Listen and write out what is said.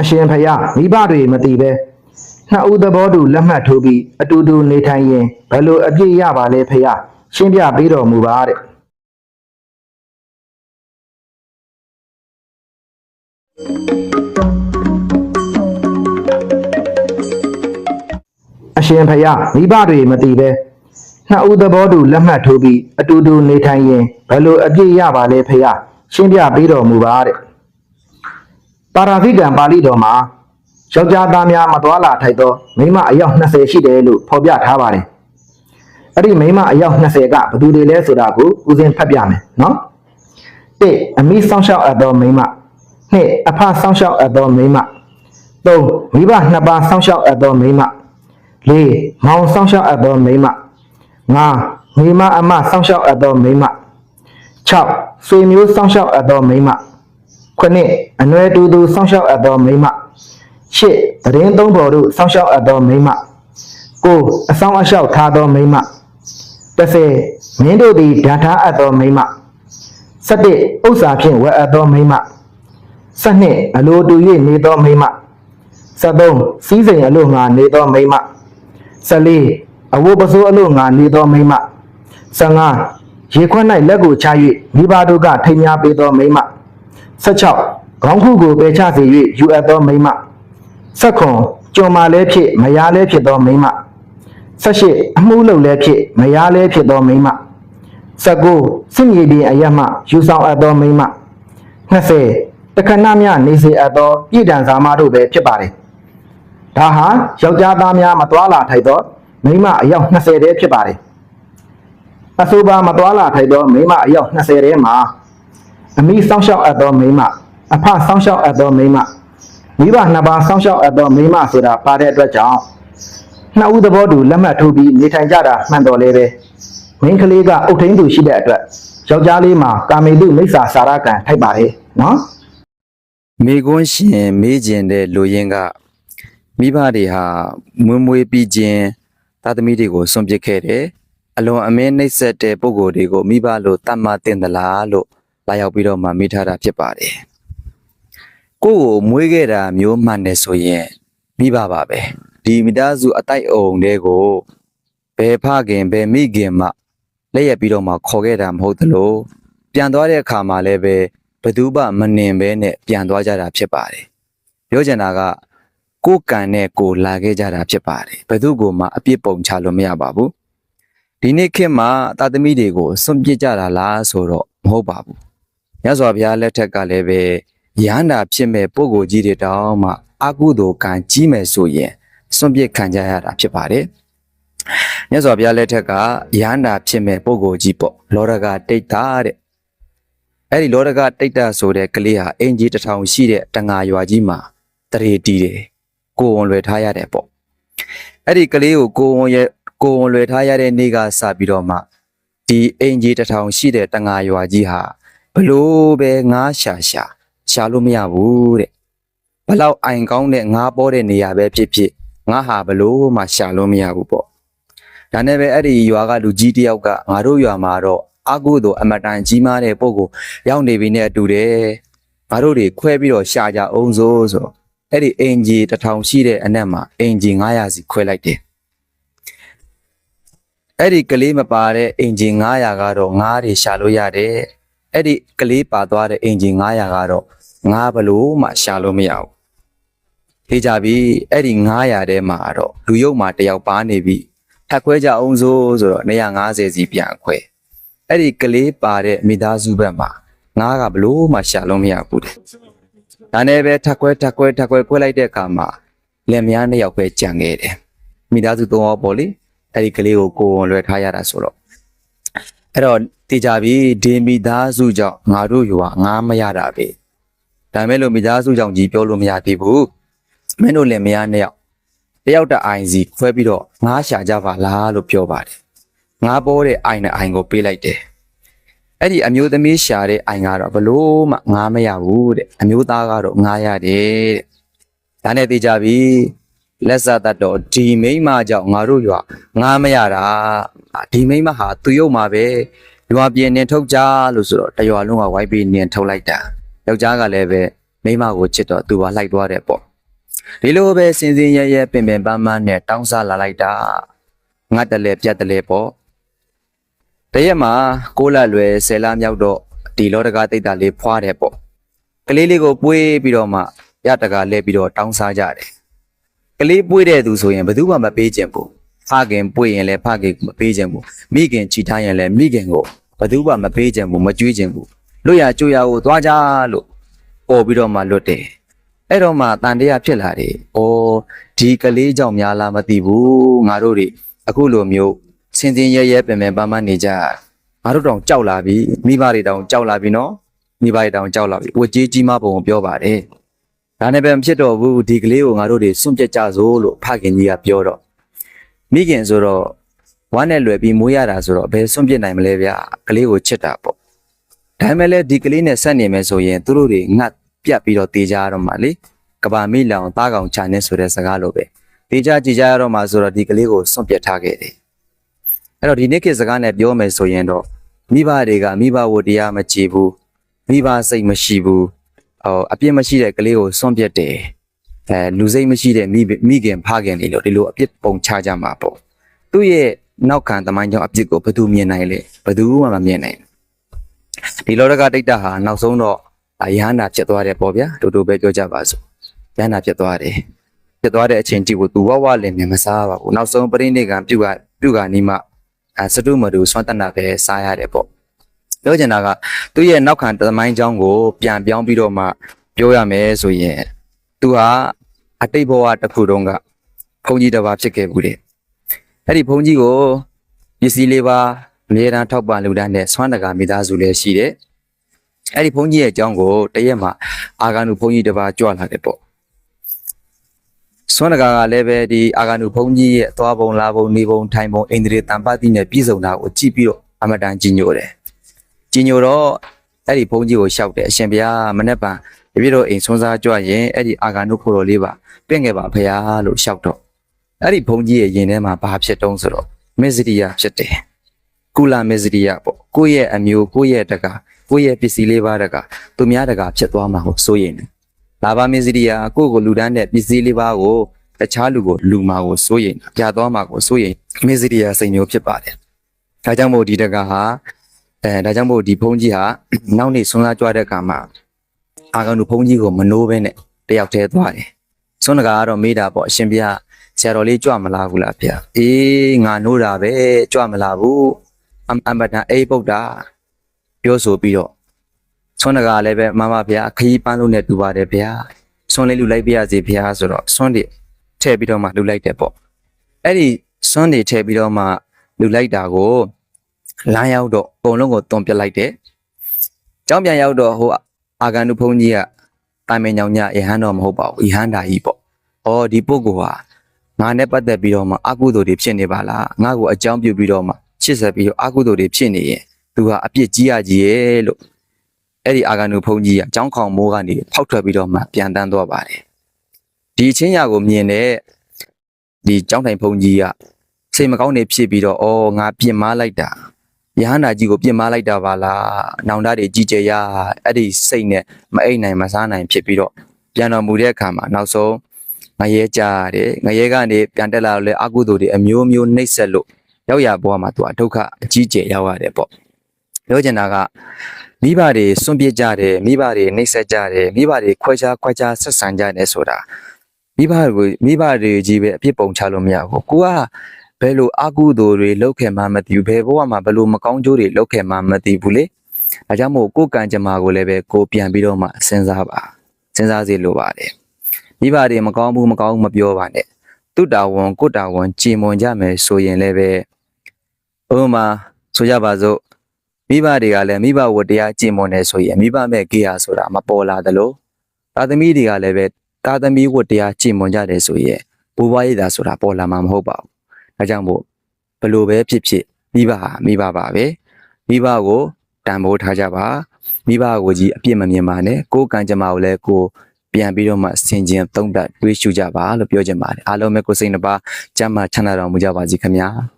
အရှင်ဖယားမိဘတွေမတည်ပဲနှစ်ဦးသဘောတူလက်မှတ်ထိုးပြီးအတူတူနေထိုင်ရင်ဘယ်လိုအပြည့်ရပါလဲဖယားရှင်းပြပေးတော်မူပါတဲ့အရှင်ဖယားမိဘတွေမတည်ပဲနှစ်ဦးသဘောတူလက်မှတ်ထိုးပြီးအတူတူနေထိုင်ရင်ဘယ်လိုအပြည့်ရပါလဲဖယားရှင်းပြပေးတော်မူပါတဲ့ ပါရာဇိကံပါဠိတော်မှာယောက်ျားသားများမတော်လာထိုက်သောမိန်းမအယောက်20ရှိတယ်လို့ဖော်ပြထားပါတယ်အဲ့ဒီမိန်းမအယောက်20ကဘယ်သူတွေလဲဆိုတာကိုဦးစင်းဖတ်ပြမယ်နော်1အမိစောင့်ရှောက်အပ်သောမိန်းမ2အဖစောင့်ရှောက်အပ်သောမိန်းမ3မိဘနှစ်ပါးစောင့်ရှောက်အပ်သောမိန်းမလေးမောင်ဆောင်ရှောက်အပ်သောမိန်းမငါမိမအမဆောင်ရှောက်အပ်သောမိန်းမ6ဆွေမျိုးဆောင်ရှောက်အပ်သောမိ န်းမ9အနွယ်တူသူဆောင်ရှောက်အပ်သောမိန်းမ10တရင်သုံးဘော်တို့ဆောင်ရှောက်အပ်သောမိန်းမ9အဆောင်အလျှောက်ထားသောမိန်းမ10မင်းတို့သည်ဓာထားအပ်သောမိန်းမ17ဥစ္စာဖြင့်ဝယ်အပ်သောမိန်းမ12အလိုတူ၍နေသောမိန်းမ73စီးစိမ်အလို့ငါနေသောမိန်းမ14အဝတ်ပစိုးအလို့ငါနေသောမိန်းမ15ရေခွက်၌လက်ကိုချ၍မိဘတို့ကထိမ်းများပေးသောမိန်းမ16 ခေါင်းခုကိုပယ်ချစေ၍ယူအပ်သောမိန်းမ19ကြုံမာလဲဖြစ်မယားလဲဖြစ်သောမိန်းမ18အမှုလုပ်လဲဖြစ်မယားလဲဖြစ်သောမိန်းမ19စစ်မြေပြင်အရမယူဆောင်အပ်သောမိန်းမ20တခဏမြနေစေအပ်သောပြည်တံစာမတို့ပဲဖြစ်ပါတယ်ဒါဟာယောက်ျားသားများမတွာလာထိုက်သောမိန်းမအယောက်20တဲဖြစ်ပါတယ်။အဆိုပါမတွာလာထိုက်သောမိန်းမအယောက်20တဲမှာ အမိစောင့်ရှောက်အပ်သောမိန်းမအဖစောင့်ရှောက်အပ်သောမိန်းမမိဘနှစ်ပါးစောင့်ရှောက်အပ်သောမိန်းမဆိုတာပါတဲ့အတွက်ကြောင့်နှစ်ဦးသဘောတူလက်မှတ်ထိုးပြီးနေထိုင်ကြတာမှန်တော်လဲပဲမိန်းကလေးကအုတ်ထင်းသူရှိတဲ့အတွက်ယောက်ျားလေးမှာကာမေတုမိစ္ဆာစာရကံထိုက်ပါတယ်နော်မိကွန်းရှင်မေးကျင်တဲ့လူရင်းကမိဘတွေဟာမွေးမွေးပြီးခြင်းသားသမီးတွေကိုစွန့်ပစ်ခဲ့တယ်အလွန်အမင်းနှိပ်စက်တဲ့ပုံကိုယ်တွေကိုမိဘလို့တတ်မှတ်တင်သလားလို့ လာရောက်ပြီးတော့မှမိထားတာဖြစ်ပါတယ်ကိုယ့်ကိုမွေးခဲ့တာမျိုးမှန်တယ်ဆိုရင်မိဘပါပဲဒီမိသားစုအတိုက်အုံတွေကိုဘယ်ဖခင်ဘယ်မိခင်မှလက်ရက်ပြီးတော့မှခေါ်ခဲ့တာမဟုတ်သလိုပြန်သွားတဲ့အခါမှာလည်းပဲဘယ်သူမှမနှင်ပဲနဲ့ပြန်သွားကြတာဖြစ်ပါတယ်။ပြောချင်တာကကိုယ်ကံနဲ့ကိုယ်လာခဲ့ကြတာဖြစ်ပါတယ်။ဘယ်သူကမှအပြစ်ပုံချလို့မရပါဘူး။ဒီနေ့ခေတ်မှာတာသမီတွေကိုစွန့်ပစ်ကြတာလားဆိုတော့မဟုတ်ပါဘူး။ မြတ်စွာဘုရားလက်ထက်ကလည်းပဲရဟန္တာဖြစ်မဲ့ပုဂ္ဂိုလ်ကြီးတွေတောင်မှအကုသိုလ်ကံကြီးမယ်ဆိုရင်စွန့်ပစ်ခံကြရတာဖြစ်ပါတယ်။မြတ်စွာဘုရားလက်ထက်ကရဟန္တာဖြစ်မဲ့ပုဂ္ဂိုလ်ကြီးပေါ့လောရကတိတ်တာတဲ့အဲ့ဒီလောရကတိတ်တဆိုတဲ့ကလေးဟာအင်ဂျီတစ်ထောင်ရှိတဲ့တငါရွာကြီးမှာတရေတီးတယ်ကိုဝန်လွယ်ထားရတယ်ပေါ့အဲ့ဒီကလေးကိုကိုဝန်ရဲ့ကိုဝန်လွယ်ထားရတဲ့နေ့ကစပြီးတော့မှဒီအင်ဂျီတစ်ထောင်ရှိတဲ့တငါရွာကြီးဟာ ဘလို့ပဲငားရှာရှာရှာလို့မရဘူးတဲ့ဘလောက်အိုင်ကောင်းတဲ့ငားပေါ်တဲ့နေရာပဲဖြစ်ဖြစ်ငါဟာဘလို့မှရှာလို့မရဘူးပေါ့ဒါနဲ့ပဲအဲ့ဒီရွာကလူကြီးတယောက်ကငါတို့ရွာမှာတော့အကုသို့အမတန်ကြီးမားတဲ့ပုံကိုရောက်နေပြီနဲ့အတူတယ်ငါတို့တွေခွဲပြီးတော့ရှာကြအောင်စို့ဆိုတော့အဲ့ဒီအင်ဂျီတစ်ထောင်ရှိတဲ့အနက်မှာအင်ဂျီ900စီခွဲလိုက်တယ်အဲ့ဒီကလေးမပါတဲ့အင်ဂျီ900ကတော့ငါးတွေရှာလို့ရတယ် အဲ့ဒီကလေးပါသွားတဲ့အင်ဂျီ900ကတော့ငါဘလို့မှရှာလို့မရဘူးထေးကြပြီအဲ့ဒီ900ထဲမှာတော့လူယုတ်မှာတယောက်ပါနေပြီထပ်ခွဲကြအောင်စို့ဆိုတော့250စီပြန်ခွဲအဲ့ဒီကလေးပါတဲ့မိသားစုဘက်မှာငါးကဘလို့မှရှာလို့မရဘူးတဲ့။ဒါနဲ့ပဲထက်ခွဲထက်ခွဲထက်ခွဲခွဲလိုက်တဲ့အခါမှာလက်မယားနှစ်ယောက်ပဲကြံခဲ့တယ်။မိသားစုသုံးယောက်ပေါ့လေ။အဲ့ဒီကလေးကိုကိုယ်ဝန်လွယ်ထားရတာဆိုတော့ အဲ့တော့တေချာပြီဒီမိသားစုကြောင့်ငါတို့ယူကငါမရတာပဲ။ဒါမဲ့လို့မိသားစုကြောင့်ကြီးပြောလို့မရသေးဘူး။မင်းတို့လက်မယားနှစ်ယောက်တယောက်တအိုင်စီခွဲပြီးတော့ငါရှာကြပါလားလို့ပြောပါတယ်။ငါပေါ်တဲ့အိုင်နဲ့အိုင်ကိုပေးလိုက်တယ်အဲ့ဒီအမျိုးသမီးရှာတဲ့အိုင်ကတော့ဘလို့မှငါမရဘူးတဲ့အမျိုးသားကတော့ငါရတယ်တဲ့ဒါနဲ့သိကြပြီ လက်စတတ်တော့ဒီမိန်းမကြောင့်ငါတို့ရွာငါမရတာဒီမိန်းမဟာသူ့ရုပ်မှာပဲရွာပြင်းနေထုတ်ကြလို့ဆိုတော့တရွာလုံးကဝိုက်ပြီးနင်ထုတ်လိုက်တာယောက်ျားကလည်းပဲမိန်းမကိုချစ်တော့သူကလိုက်သွားတယ်ပေါ့ဒီလိုပဲစင်စင်ရဲရဲပင်ပင်ပန်းပန်းနဲ့တောင်းစားလာလိုက်တာငတ်တလဲပြတ်တလဲပေါ့တရက်မှာကိုလလွယ်ဆယ်လမြောက်တော့ဒီလောတကားတိတ်တာလေးဖွာတယ်ပေါ့ကလေးလေးကိုပွေးပြီးတော့မှရတကားလဲပြီးတော့တောင်းစားကြတယ် ကလေးပွေးတဲ့သူဆိုရင်ဘယ်သူမှမပေးခြင်းဘူးဖခင်ပွေးရင်လည်းဖခင်မပေးခြင်းဘူးမိခင်ချီထားရင်လည်းမိခင်ကိုဘယ်သူမှမပေးခြင်းဘူးမကြွေးခြင်းဘူးလွတ်ရကြွရကိုသွားကြလို့ပေါ်ပြီးတော့မှလွတ်တယ်အဲ့တော့မှတန်တရားဖြစ်လာတယ်။အော်ဒီကလေးကြောင့်များလားမသိဘူး။ငါတို့တွေအခုလိုမျိုးစင်စင်ရဲရဲပင်ပင်ပန်းပန်းနေကြ။ငါတို့တောင်ကြောက်လာပြီ။မိဘတွေတောင်ကြောက်လာပြီနော်။မိဘတွေတောင်ကြောက်လာပြီ။ဝကြီးကြီးမပုံကိုပြောပါတယ်။ ဒါနဲ့ပဲမဖြစ်တော့ဘူးဒီကလေးကိုငါတို့တွေစွန့်ပြစ်ကြစို့လို့ဖခင်ကြီးကပြောတော့မိခင်ဆိုတော့ဝမ်းနဲ့လွယ်ပြီးမိုးရတာဆိုတော့ဘယ်စွန့်ပြစ်နိုင်မလဲဗျာ။ကလေးကိုချစ်တာပေါ့။ဒါပေမဲ့လည်းဒီကလေးနဲ့ဆက်နေမယ်ဆိုရင်သူတို့တွေငတ်ပြတ်ပြီးတော့တေးကြရတော့မှလေကဘာမိလောင်သားကောင်ချာနေဆိုတဲ့စကားလိုပဲတေးကြကြည်ကြရတော့မှဆိုတော့ဒီကလေးကိုစွန့်ပစ်ထားခဲ့တယ်အဲ့တော့ဒီနေ့ခေတ်စကားနဲ့ပြောမယ်ဆိုရင်တော့မိဘတွေကမိဘဝတရားမကြည်ဘူးမိဘစိတ်မရှိဘူး ဟောအပြစ်မရှိတဲ့ကလေးကိုစွန့်ပစ်တယ်အဲလူစိတ်မရှိတဲ့မိမိခင်ဖခင်တွေလို့ဒီလိုအပြစ်ပုံချကြမှာပေါ့သူ့ရဲ့နောက်ခံသမိုင်းကြောင့်အပြစ်ကိုဘယ်သူမြင်နိုင်လဲဘယ်သူမှမမြင်နိုင်ဘူးဒီလောကတိတ်တဟာနောက်ဆုံးတော့အယဟနာဖြစ်သွားတယ်ပေါ့ဗျာတူတူပဲပြောကြပါစို့ယဟနာဖြစ်သွားတယ်ဖြစ်သွားတဲ့အချိန်ကြည့်ကိုသူဝဝလင်နေမစားပါဘူးနောက်ဆုံးပရိနိဗ္ဗာန်ပြုကပြုကနီးမှအဲစတုမတူဆွမ်းတတ်တာပဲစားရတယ်ပေါ့ ပြောချင်တာကသူ့ရဲ့နောက်ခံသမိုင်းကြောင်းကိုပြန်ပြောင်းပြီးတော့မှပြောရမယ်ဆိုရင်သူဟာအတိတ်ဘဝတစ်ခုတုန်းကဘုန်းကြီးတစ်ပါးဖြစ်ခဲ့ဘူးတဲ့အဲ့ဒီဘုန်းကြီးကိုပစ္စည်းလေးပါအမြဲတမ်းထောက်ပံ့လူတန်းတဲ့ဆွမ်းတကာမိသားစုလည်းရှိတယ်အဲ့ဒီဘုန်းကြီးရဲ့အကြောင်းကိုတရက်မှာအာဂန္ဓုဘုန်းကြီးတစ်ပါးကြွလာတယ်ပေါ့ဆွမ်းနဂါကလည်းပဲဒီအာဂန္ဓုဘုန်းကြီးရဲ့သွားပုံလာပုံနေပုံထိုင်ပုံအိန္ဒြေတံပတိနဲ့ပြည်စုံတာကိုကြည့်ပြီးတော့အမတန်ကြီးညိုတယ် ကြီးညိုတော့အဲ့ဒီဘုန်းကြီးကိုလျှောက်တယ်အရှင်ဘုရားမနေ့ပံတပြည့်တော့အိမ်ဆွမ်းစားကြွရင်အဲ့ဒီအာဂန္ဓုဖို့တော်လေးပါပြင့်ခဲ့ပါဘုရားလို့လျှောက်တော့အဲ့ဒီဘုန်းကြီးရဲ့ယင်ထဲမှာဘာဖြစ်တုံးဆိုတော့မေဇရိယဖြစ်တယ်ကုလမေဇရိယပေါ့ကိုယ့်ရဲ့အမျိုးကိုယ့်ရဲ့တကာကိုယ့်ရဲ့ပစ္စည်းလေးပါးတကာသူများတကာဖြစ်သွားမှာကိုစိုးရင်တယ်လာဘမေဇရိယကိုယ့်ကိုလူတန်းတဲ့ပစ္စည်းလေးပါးကိုတခြားလူကိုလူမှာကိုစိုးရင်ပြသွားမှာကိုစိုးရင်မေဇရိယစိတ်မျိုးဖြစ်ပါတယ်ဒါကြောင့်မို့ဒီတကာဟာ အဲဒါကြောင့်မို့ဒီဘုန်းကြီးဟာနောက်နေ့ဆွမ်းစားကြွတဲ့အခါမှာအာဂန္တုဘုန်းကြီးကိုမနိုးဘဲနဲ့တယောက်တည်းသွားတယ်ဆွမ်းတကာကတော့မေးတာပေါ့အရှင်ဘုရားဆရာတော်လေးကြွမလားဘူးလားဗျာအေးငါနိုးတာပဲကြွမလားဘူးအမအမတန်အိဗုဒ္ဓပြောဆိုပြီးတော့ဆွမ်းတကားလည်းပဲမမဗျာခရီးပန်းလို့နဲ့တူပါတယ်ဗျာဆွမ်းလေးလူလိုက်ပြရစီဗျာဆိုတော့ဆွမ်းတွေထည့်ပြီးတော့မှလူလိုက်တယ်ပေါ့အဲ့ဒီဆွမ်းတွေထည့်ပြီးတော့မှလူလိုက်တာကို လမ်းရောက်တော့အကုန်လုံးကိုတွန်ပြလိုက်တယ်ကျောင်းပြန်ရောက်တော့ဟိုအာဂန္တုဘုန်းကြီးကတိုင်မင်ညောင်ညယဟန်တော်မဟုတ်ပါဘူးယဟန်တာကြီးပေါ့ဩဒီပုဂ္ဂိုလ်ဟာငါနဲ့ပတ်သက်ပြီးတော့မှအကုသိုလ်တွေဖြစ်နေပါလားငါ့ကိုအကြောင်းပြုပြီးတော့မှချစ်ဆက်ပြီးတော့အာကုသိုလ်တွေဖြစ်နေရင်သူဟာအပြစ်ကြီးရကြီးရဲ့လို့အဲ့ဒီအာဂန္တုဘုန်းကြီးကအကြောင်းခေါင်မိုးကနေဖောက်ထွက်ပြီးတော့မှပြန်တန်းသွားပါတယ်ဒီအချင်းရာကိုမြင်တဲ့ဒီကျောင်းတိုင်ဘုန်းကြီးကစိတ်မကောင်းနေဖြစ်ပြီးတော့အော်ငါပြင်မာလိုက်တာ ယဟန္တာကြီးကိုပြင်မာလိုက်တာပါလားနောင်တတွေကြီးကျယ်ရအဲ့ဒီစိတ်နဲ့မအိပ်နိုင်မစားနိုင်ဖြစ်ပြီးတော့ပြန်တော်မူတဲ့အခါမှာနောက်ဆုံးငရဲကြရတယ်ငရဲကနေပြန်တက်လာတော့လေအကုသိုလ်တွေအမျိုးမျိုးနှိပ်စက်လို့ရောက်ရဘဝမှာသူကဒုက္ခအကြီးကျယ်ရောက်ရတယ်ပေါ့ပြောချင်တာကမိဘတွေစွန့်ပစ်ကြတယ်မိဘတွေနှိပ်စက်ကြတယ်မိဘတွေခွဲခြားခွဲခြားဆက်ဆံကြတယ်ဆိုတာမိဘကိုမိဘတွေကြီးပဲအပြစ်ပုံချလို့မရဘူးကိုက ဘယ်လိုအကုသိုလ်တွေလုပ်ခဲ့မှမသိဘူးဘယ်ဘဝမှာဘယ်လိုမကောင်းကျိုးတွေလုပ်ခဲ့မှမသိဘူးလေအဲကြောင့်မို့ကိုယ်ကံကြမ္မာကိုလည်းပဲကိုပြန်ပြီးတော့မှစဉ်းစားပါစဉ်းစားစီလိုပါတယ်မိဘတွေမကောင်းဘူးမကောင်းဘူးမပြောပါနဲ့သူတာဝန်ကိုတာဝန်ကြည်မွန်ကြမယ်ဆိုရင်လည်းပဲဥပမာဆိုကြပါစို့မိဘတွေကလည်းမိဘဝတ္တရားကျင့်မွန်နေဆိုရင်မိဘမဲ့ကေရဆိုတာမပေါ်လာသလိုသာသမီတွေကလည်းပဲသာသမီဝတ္တရားကျင့်မွန်ကြတယ်ဆိုရင်ဘိုးဘွားရည်သာဆိုတာပေါ်လာမှာမဟုတ်ပါဘူး။ ဒါကြောင့်မို့ဘလို့ပဲဖြစ်ဖြစ်မိဘဟာမိဘပါပဲ။မိဘကိုတန်ဖိုးထားကြပါ။မိဘကိုကြီးအပြစ်မမြင်ပါနဲ့။ကိုယ်ကံကြမ္မာကိုလည်းကိုယ်ပြန်ပြီးတော့မှဆင်ခြင်သုံးသပ်တွေးရှုကြပါလို့ပြောချင်ပါတယ်။အားလုံးပဲကိုယ်စိတ်နှပါကျမ်းမာချမ်းသာတော်မူကြပါစေခင်ဗျာ။